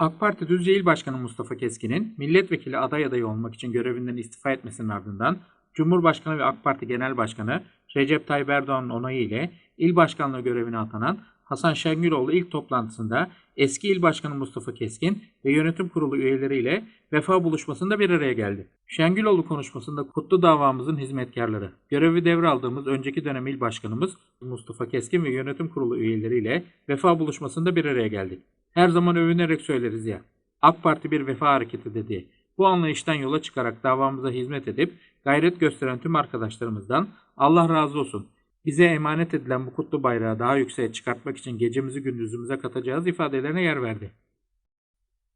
AK Parti Düzce İl Başkanı Mustafa Keskin'in milletvekili aday adayı olmak için görevinden istifa etmesinin ardından Cumhurbaşkanı ve AK Parti Genel Başkanı Recep Tayyip Erdoğan'ın onayı ile il başkanlığı görevine atanan Hasan Şengüloğlu ilk toplantısında eski il başkanı Mustafa Keskin ve yönetim kurulu üyeleriyle vefa buluşmasında bir araya geldi. Şengüloğlu konuşmasında kutlu davamızın hizmetkarları, görevi devraldığımız önceki dönem il başkanımız Mustafa Keskin ve yönetim kurulu üyeleriyle vefa buluşmasında bir araya geldik. Her zaman övünerek söyleriz ya. AK Parti bir vefa hareketi dedi. Bu anlayıştan yola çıkarak davamıza hizmet edip gayret gösteren tüm arkadaşlarımızdan Allah razı olsun. Bize emanet edilen bu kutlu bayrağı daha yükseğe çıkartmak için gecemizi gündüzümüze katacağız ifadelerine yer verdi.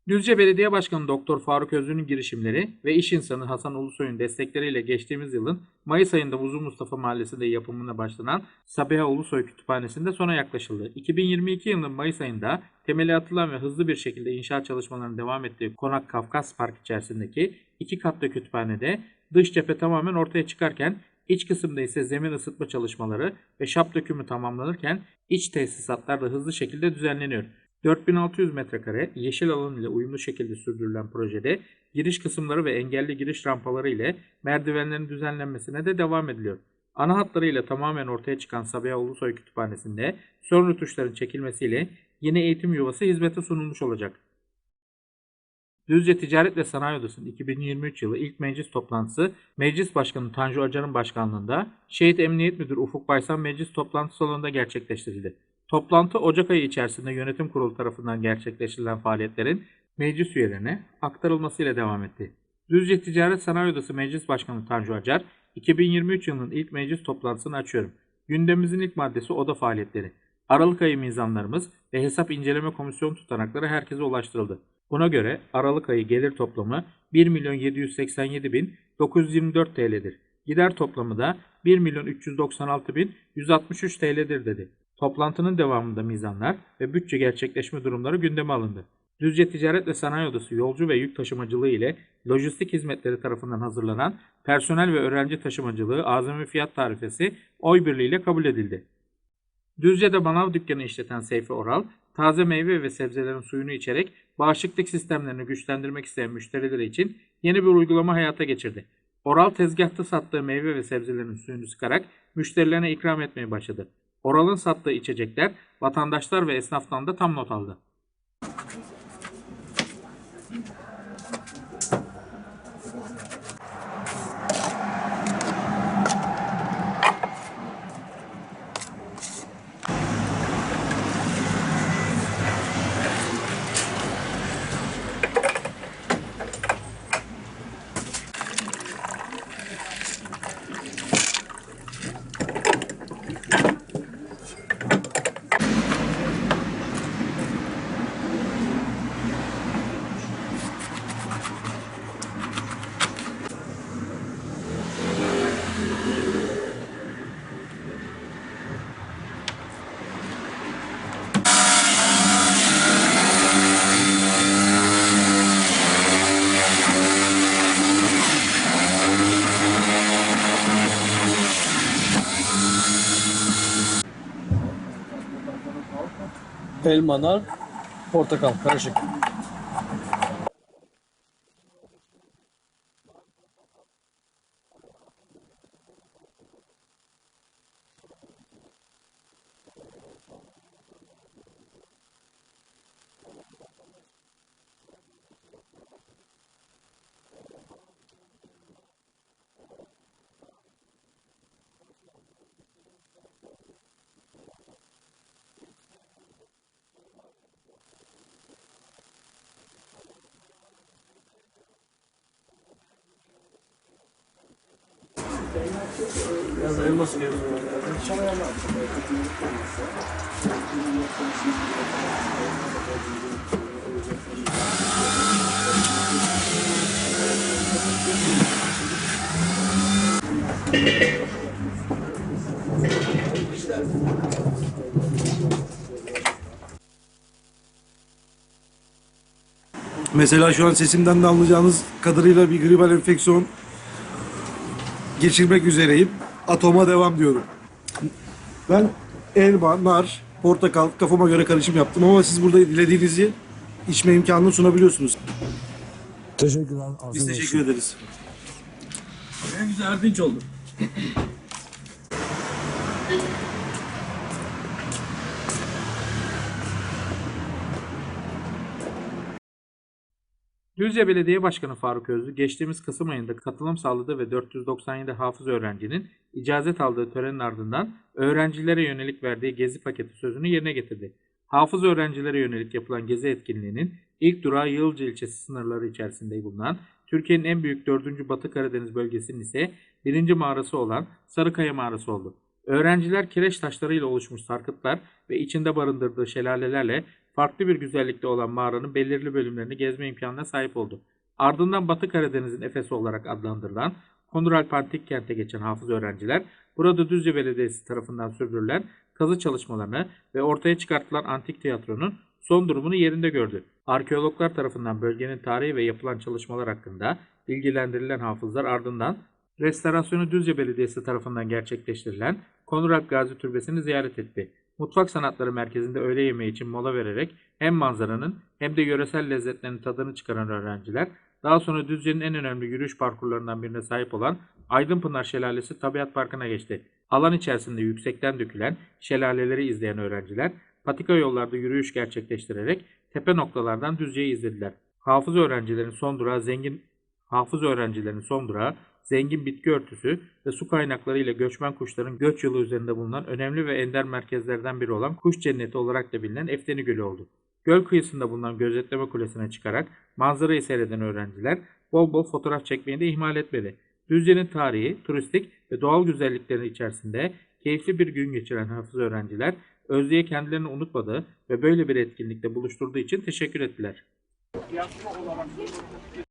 Düzce Belediye Başkanı Doktor Faruk Özlü'nün girişimleri ve iş insanı Hasan Ulusoy'un destekleriyle geçtiğimiz yılın Mayıs ayında Uzun Mustafa Mahallesi'nde yapımına başlanan Sabiha Ulusoy Kütüphanesi'nde sona yaklaşıldı. 2022 yılının Mayıs ayında temeli atılan ve hızlı bir şekilde inşaat çalışmalarının devam ettiği Konak Kafkas Park içerisindeki iki katlı kütüphanede dış cephe tamamen ortaya çıkarken iç kısımda ise zemin ısıtma çalışmaları ve şap dökümü tamamlanırken iç tesisatlar da hızlı şekilde düzenleniyor. 4600 metrekare yeşil alan ile uyumlu şekilde sürdürülen projede giriş kısımları ve engelli giriş rampaları ile merdivenlerin düzenlenmesine de devam ediliyor. Ana hatlarıyla tamamen ortaya çıkan Sabiha Ulusoy Kütüphanesi'nde son rütuşların çekilmesiyle yeni eğitim yuvası hizmete sunulmuş olacak. Düzce Ticaret ve Sanayi Odası'nın 2023 yılı ilk meclis toplantısı Meclis Başkanı Tanju Acar'ın başkanlığında Şehit Emniyet Müdürü Ufuk Baysan meclis toplantı salonunda gerçekleştirildi. Toplantı Ocak ayı içerisinde yönetim kurulu tarafından gerçekleştirilen faaliyetlerin meclis üyelerine aktarılmasıyla devam etti. Düzce Ticaret Sanayi Odası Meclis Başkanı Tanju Acar, 2023 yılının ilk meclis toplantısını açıyorum. Gündemimizin ilk maddesi oda faaliyetleri. Aralık ayı mizanlarımız ve hesap inceleme komisyon tutanakları herkese ulaştırıldı. Buna göre Aralık ayı gelir toplamı 1 milyon 787 bin 924 TL'dir. Gider toplamı da 1 milyon 396 bin 163 TL'dir dedi. Toplantının devamında mizanlar ve bütçe gerçekleşme durumları gündeme alındı. Düzce Ticaret ve Sanayi Odası yolcu ve yük taşımacılığı ile lojistik hizmetleri tarafından hazırlanan personel ve öğrenci taşımacılığı azami fiyat tarifesi oy birliğiyle kabul edildi. Düzce'de manav dükkanı işleten Seyfi Oral, taze meyve ve sebzelerin suyunu içerek bağışıklık sistemlerini güçlendirmek isteyen müşterileri için yeni bir uygulama hayata geçirdi. Oral tezgahta sattığı meyve ve sebzelerin suyunu sıkarak müşterilerine ikram etmeye başladı. Oral'ın sattığı içecekler vatandaşlar ve esnaftan da tam not aldı. Elma, nar, portakal karışık. Biraz sıkıyoruz. Mesela şu an sesimden de anlayacağınız kadarıyla bir gribal enfeksiyon geçirmek üzereyim. Atoma devam diyorum. Ben elma, nar, portakal kafama göre karışım yaptım ama siz burada dilediğinizi içme imkanını sunabiliyorsunuz. Teşekkürler. Biz teşekkür ederiz. En güzel Erdinç oldu. Düzce Belediye Başkanı Faruk Özlü geçtiğimiz Kasım ayında katılım sağladığı ve 497 hafız öğrencinin icazet aldığı törenin ardından öğrencilere yönelik verdiği gezi paketi sözünü yerine getirdi. Hafız öğrencilere yönelik yapılan gezi etkinliğinin ilk durağı Yılca ilçesi sınırları içerisinde bulunan Türkiye'nin en büyük 4. Batı Karadeniz bölgesinin ise birinci mağarası olan Sarıkaya Mağarası oldu. Öğrenciler kireç taşlarıyla oluşmuş sarkıtlar ve içinde barındırdığı şelalelerle farklı bir güzellikte olan mağaranın belirli bölümlerini gezme imkanına sahip oldu. Ardından Batı Karadeniz'in Efesi olarak adlandırılan Konuralp Antik Kent'e geçen hafız öğrenciler burada Düzce Belediyesi tarafından sürdürülen kazı çalışmalarını ve ortaya çıkartılan antik tiyatronun son durumunu yerinde gördü. Arkeologlar tarafından bölgenin tarihi ve yapılan çalışmalar hakkında bilgilendirilen hafızlar ardından restorasyonu Düzce Belediyesi tarafından gerçekleştirilen Konuralp Gazi Türbesi'ni ziyaret etti. Mutfak Sanatları Merkezi'nde öğle yemeği için mola vererek hem manzaranın hem de yöresel lezzetlerin tadını çıkaran öğrenciler daha sonra Düzce'nin en önemli yürüyüş parkurlarından birine sahip olan Aydınpınar Şelalesi Tabiat Parkı'na geçti. Alan içerisinde yüksekten dökülen şelaleleri izleyen öğrenciler patika yollarda yürüyüş gerçekleştirerek tepe noktalardan Düzce'yi izlediler. Hafız öğrencilerin son durağı zengin Hafız öğrencilerin son durağı zengin bitki örtüsü ve su kaynakları ile göçmen kuşların göç yolu üzerinde bulunan önemli ve ender merkezlerden biri olan kuş cenneti olarak da bilinen Efteni Gölü oldu. Göl kıyısında bulunan gözetleme kulesine çıkarak manzarayı seyreden öğrenciler bol bol fotoğraf çekmeyi de ihmal etmedi. Düzce'nin tarihi, turistik ve doğal güzellikleri içerisinde keyifli bir gün geçiren hafız öğrenciler Özlü'ye kendilerini unutmadığı ve böyle bir etkinlikte buluşturduğu için teşekkür ettiler. Bir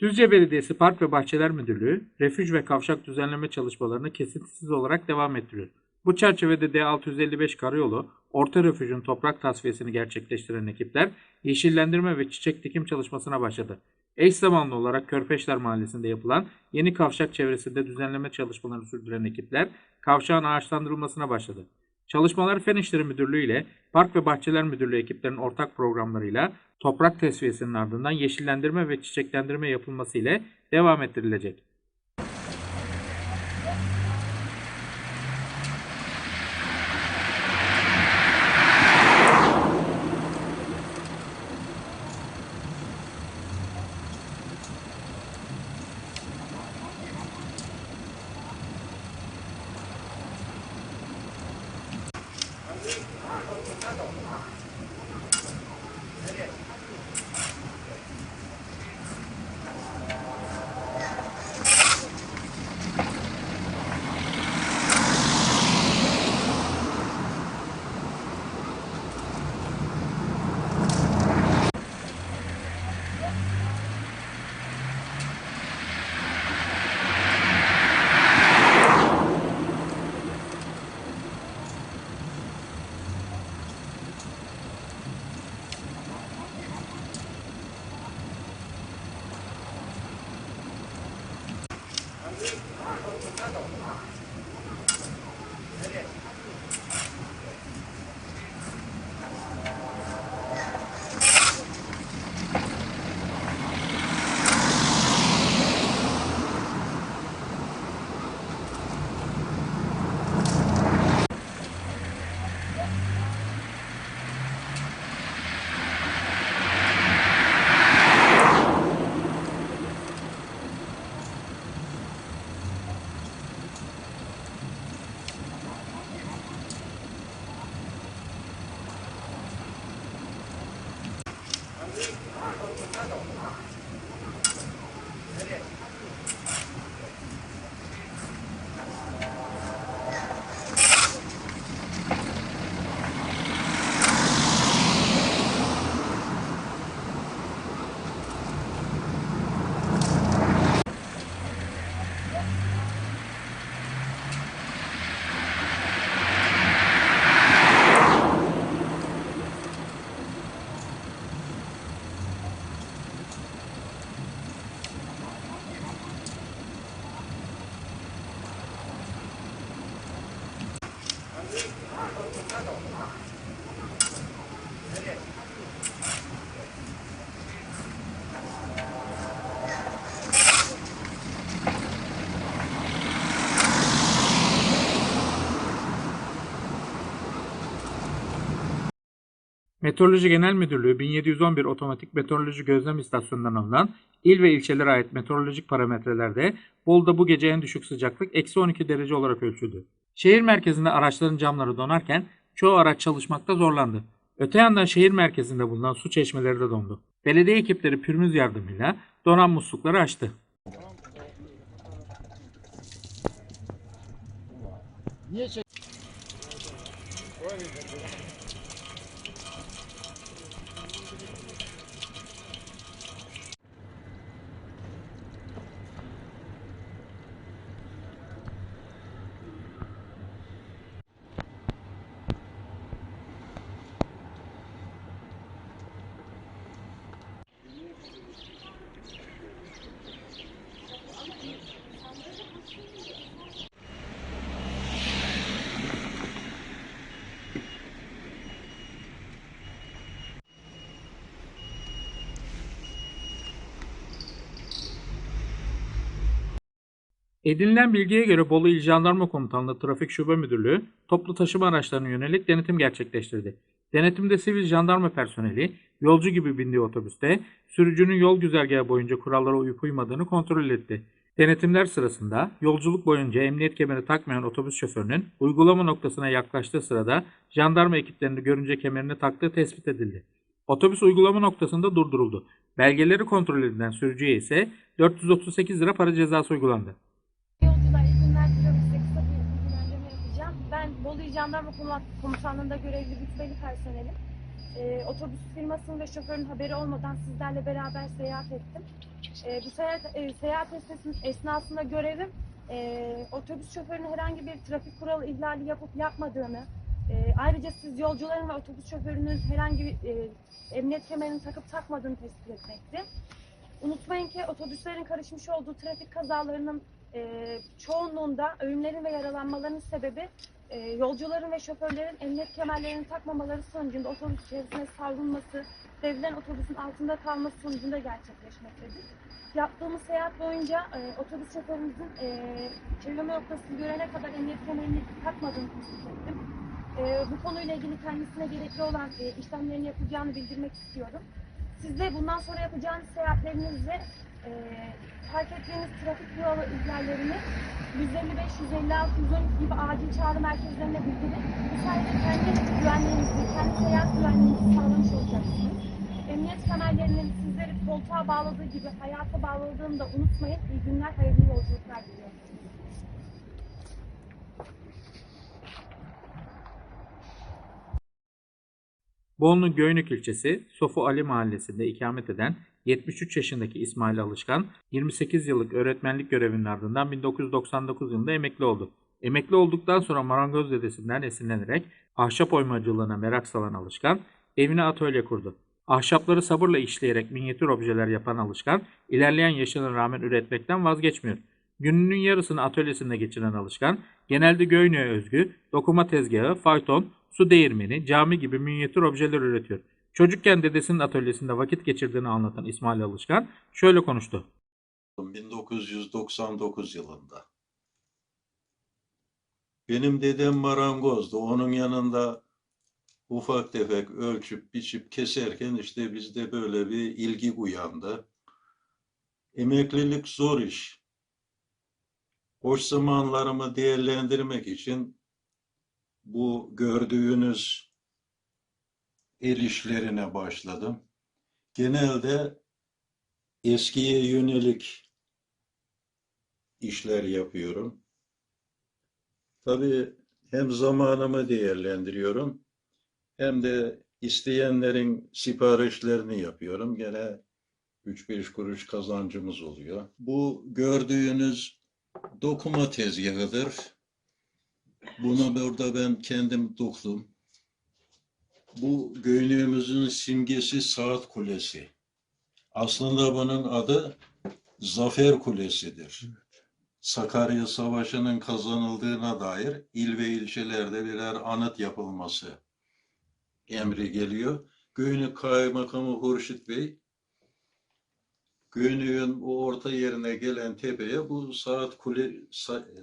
Düzce Belediyesi Park ve Bahçeler Müdürlüğü, refüj ve kavşak düzenleme çalışmalarını kesintisiz olarak devam ettiriyor. Bu çerçevede D655 karayolu, orta refüjün toprak tasfiyesini gerçekleştiren ekipler, yeşillendirme ve çiçek dikim çalışmasına başladı. Eş zamanlı olarak Körpeşler Mahallesi'nde yapılan yeni kavşak çevresinde düzenleme çalışmalarını sürdüren ekipler, kavşağın ağaçlandırılmasına başladı. Çalışmalar Fen İşleri Müdürlüğü ile Park ve Bahçeler Müdürlüğü ekiplerinin ortak programlarıyla toprak tesviyesinin ardından yeşillendirme ve çiçeklendirme yapılması ile devam ettirilecek. Meteoroloji Genel Müdürlüğü 1711 Otomatik Meteoroloji Gözlem İstasyonu'ndan alınan il ve ilçelere ait meteorolojik parametrelerde Bolu'da bu gece en düşük sıcaklık eksi 12 derece olarak ölçüldü. Şehir merkezinde araçların camları donarken çoğu araç çalışmakta zorlandı. Öte yandan şehir merkezinde bulunan su çeşmeleri de dondu. Belediye ekipleri pürmüz yardımıyla donan muslukları açtı. Edinilen bilgiye göre Bolu İl Jandarma Komutanlığı Trafik Şube Müdürlüğü toplu taşıma araçlarına yönelik denetim gerçekleştirdi. Denetimde sivil jandarma personeli yolcu gibi bindiği otobüste sürücünün yol güzergahı boyunca kurallara uyup uymadığını kontrol etti. Denetimler sırasında yolculuk boyunca emniyet kemeri takmayan otobüs şoförünün uygulama noktasına yaklaştığı sırada jandarma ekiplerini görünce kemerini taktığı tespit edildi. Otobüs uygulama noktasında durduruldu. Belgeleri kontrol edilen sürücüye ise 438 lira para cezası uygulandı. Jandarma Komutan- Komutanlığı'nda görevli rütbeli personelim. Ee, otobüs firmasının ve şoförün haberi olmadan sizlerle beraber seyahat ettim. Ee, bu seyahat, e, seyahat esnasında görevim e, otobüs şoförünün herhangi bir trafik kuralı ihlali yapıp yapmadığını, e, ayrıca siz yolcuların ve otobüs şoförünün herhangi bir e, emniyet kemerini takıp takmadığını tespit etmekti. Unutmayın ki otobüslerin karışmış olduğu trafik kazalarının e, çoğunluğunda ölümlerin ve yaralanmaların sebebi e, yolcuların ve şoförlerin emniyet kemerlerini takmamaları sonucunda otobüs içerisine savrulması, devrilen otobüsün altında kalması sonucunda gerçekleşmektedir. Yaptığımız seyahat boyunca e, otobüs şoförümüzün e, çevirme noktasını görene kadar emniyet kemerini takmadığını tespit ettim. E, bu konuyla ilgili kendisine gerekli olan e, işlemlerini yapacağını bildirmek istiyorum. Siz de bundan sonra yapacağınız seyahatlerinizde e, fark ettiğiniz trafik kuralı ihlallerini 155, 156, 112 gibi acil çağrı merkezlerine bildirip bu sayede kendi güvenliğinizi, kendi seyahat güvenliğinizi sağlamış olacaksınız. Emniyet kemerlerinin sizleri koltuğa bağladığı gibi hayata bağladığını da unutmayın. İyi günler, hayırlı yolculuklar diliyorum. Bolu'nun Göynük ilçesi Sofu Ali mahallesinde ikamet eden 73 yaşındaki İsmail Alışkan 28 yıllık öğretmenlik görevinin ardından 1999 yılında emekli oldu. Emekli olduktan sonra marangoz dedesinden esinlenerek ahşap oymacılığına merak salan Alışkan evine atölye kurdu. Ahşapları sabırla işleyerek minyatür objeler yapan Alışkan ilerleyen yaşına rağmen üretmekten vazgeçmiyor. Gününün yarısını atölyesinde geçiren Alışkan genelde Göynük'e özgü dokuma tezgahı, fayton, su değirmeni, cami gibi minyatür objeler üretiyor. Çocukken dedesinin atölyesinde vakit geçirdiğini anlatan İsmail Alışkan şöyle konuştu. 1999 yılında. Benim dedem marangozdu. Onun yanında ufak tefek ölçüp biçip keserken işte bizde böyle bir ilgi uyandı. Emeklilik zor iş. Boş zamanlarımı değerlendirmek için bu gördüğünüz el işlerine başladım. Genelde eskiye yönelik işler yapıyorum. Tabii hem zamanımı değerlendiriyorum hem de isteyenlerin siparişlerini yapıyorum. Gene 3-5 kuruş kazancımız oluyor. Bu gördüğünüz dokuma tezgahıdır. Bunu burada ben kendim doktum. Bu göynüğümüzün simgesi saat kulesi. Aslında bunun adı Zafer Kulesi'dir. Sakarya Savaşı'nın kazanıldığına dair il ve ilçelerde birer anıt yapılması emri geliyor. Göynük Kaymakamı Hurşit Bey, Göynük'ün o orta yerine gelen tepeye bu saat kule,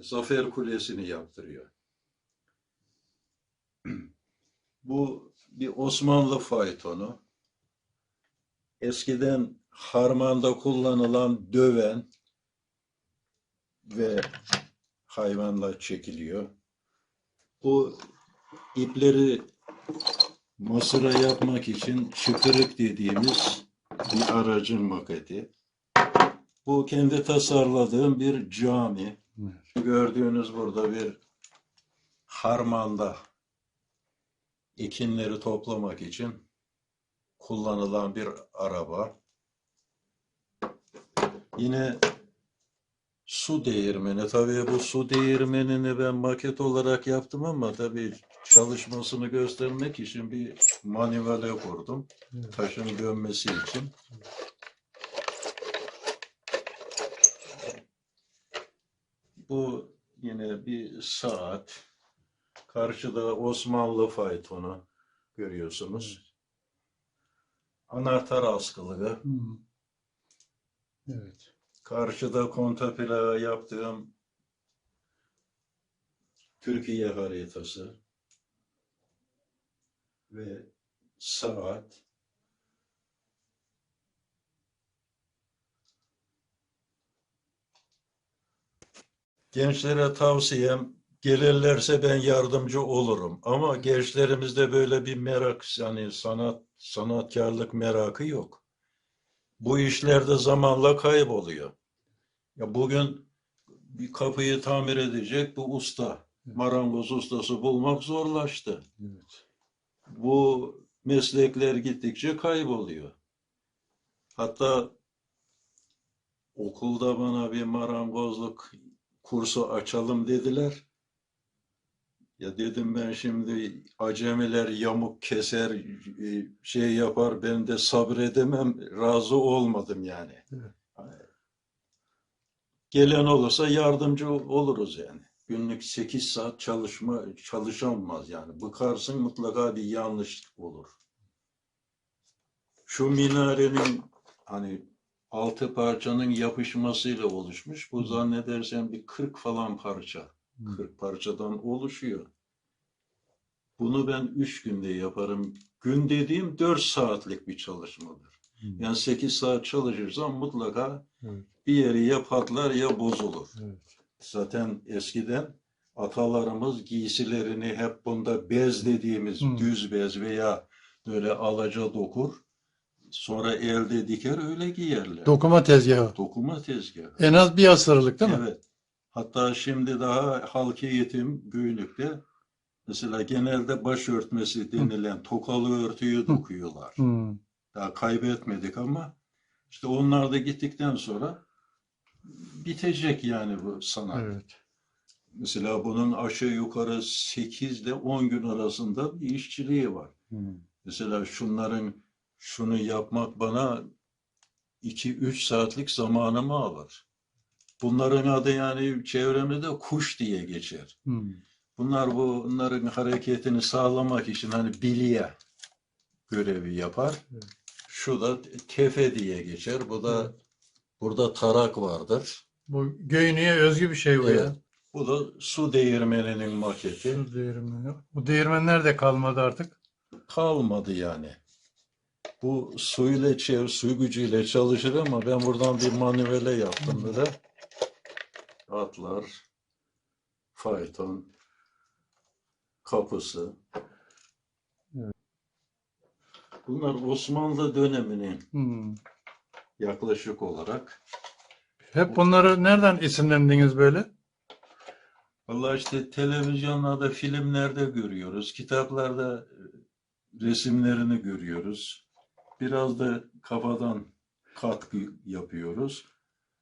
Zafer Kulesi'ni yaptırıyor. Bu bir Osmanlı faytonu. Eskiden harmanda kullanılan döven ve hayvanla çekiliyor. Bu ipleri Mısır'a yapmak için çıkırık dediğimiz bir aracın maketi. Bu kendi tasarladığım bir cami. Gördüğünüz burada bir harmanda ekinleri toplamak için kullanılan bir araba. Yine su değirmeni. Tabii bu su değirmenini ben maket olarak yaptım ama tabii çalışmasını göstermek için bir manivele kurdum. Taşın dönmesi için. Bu yine bir saat. Karşıda Osmanlı faytonu görüyorsunuz. Anahtar askılığı. Evet. Karşıda kontaplağa yaptığım Türkiye haritası ve saat. Gençlere tavsiyem gelirlerse ben yardımcı olurum. Ama gençlerimizde böyle bir merak, yani sanat, sanatkarlık merakı yok. Bu işlerde zamanla kayboluyor. Ya bugün bir kapıyı tamir edecek bu usta, marangoz ustası bulmak zorlaştı. Evet. Bu meslekler gittikçe kayboluyor. Hatta okulda bana bir marangozluk kursu açalım dediler. Ya dedim ben şimdi acemiler yamuk keser, e, şey yapar, ben de sabredemem, razı olmadım yani. Evet. Gelen olursa yardımcı oluruz yani. Günlük 8 saat çalışma çalışamaz yani. Bıkarsın mutlaka bir yanlışlık olur. Şu minarenin hani altı parçanın yapışmasıyla oluşmuş. Bu zannedersem bir 40 falan parça. 40 parçadan oluşuyor. Bunu ben 3 günde yaparım. Gün dediğim 4 saatlik bir çalışmadır. Yani 8 saat çalışırsam mutlaka Evet. bir yeri ya patlar ya bozulur. Evet. Zaten eskiden atalarımız giysilerini hep bunda bez dediğimiz Hı. düz bez veya böyle alaca dokur. Sonra elde diker öyle giyerler. Dokuma tezgahı. Dokuma tezgahı. En az bir asırlık değil mi? Evet. Hatta şimdi daha halk eğitim Göynük'te mesela genelde başörtmesi denilen tokalı örtüyü dokuyorlar. Daha kaybetmedik ama işte onlar da gittikten sonra bitecek yani bu sanat. Evet. Mesela bunun aşağı yukarı 8 ile 10 gün arasında bir işçiliği var. Hmm. Mesela şunların şunu yapmak bana 2-3 saatlik zamanımı alır. Bunların adı yani çevremizde kuş diye geçer. Hmm. Bunlar bu- bunların hareketini sağlamak için hani bilye görevi yapar. Evet. Şu da tefe diye geçer. Bu da burada tarak vardır. Bu Göynü'ye özgü bir şey bu Evet. ya. Bu da su değirmeninin maketi. Su değirmeni. Bu değirmenler de kalmadı artık. kalmadı yani. Bu suyla çev, su gücüyle çalışır ama ben buradan bir manivele yaptım böyle. Atlar, fayton, kapısı. Bunlar Osmanlı döneminin Hmm. yaklaşık olarak. Hep bunları nereden isimlendiniz böyle? Vallahi işte televizyonlarda, filmlerde görüyoruz, kitaplarda e, resimlerini görüyoruz. Biraz da kafadan katkı yapıyoruz.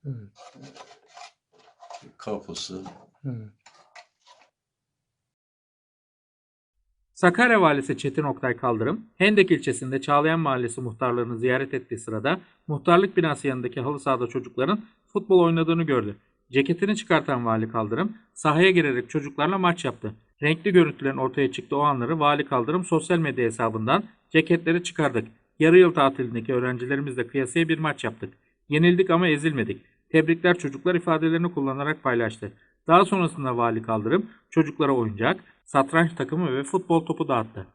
Evet. Kapısı, Evet. Sakarya Valisi Çetin Oktay Kaldırım, Hendek ilçesinde Çağlayan Mahallesi muhtarlarını ziyaret ettiği sırada muhtarlık binası yanındaki halı sahada çocukların futbol oynadığını gördü. Ceketini çıkartan Vali Kaldırım sahaya girerek çocuklarla maç yaptı. Renkli görüntülerin ortaya çıktığı o anları Vali Kaldırım sosyal medya hesabından ceketleri çıkardık. Yarı yıl tatilindeki öğrencilerimizle kıyasaya bir maç yaptık. Yenildik ama ezilmedik. Tebrikler çocuklar ifadelerini kullanarak paylaştı. Daha sonrasında Vali Kaldırım çocuklara oyuncak, satranç takımı ve futbol topu dağıttı.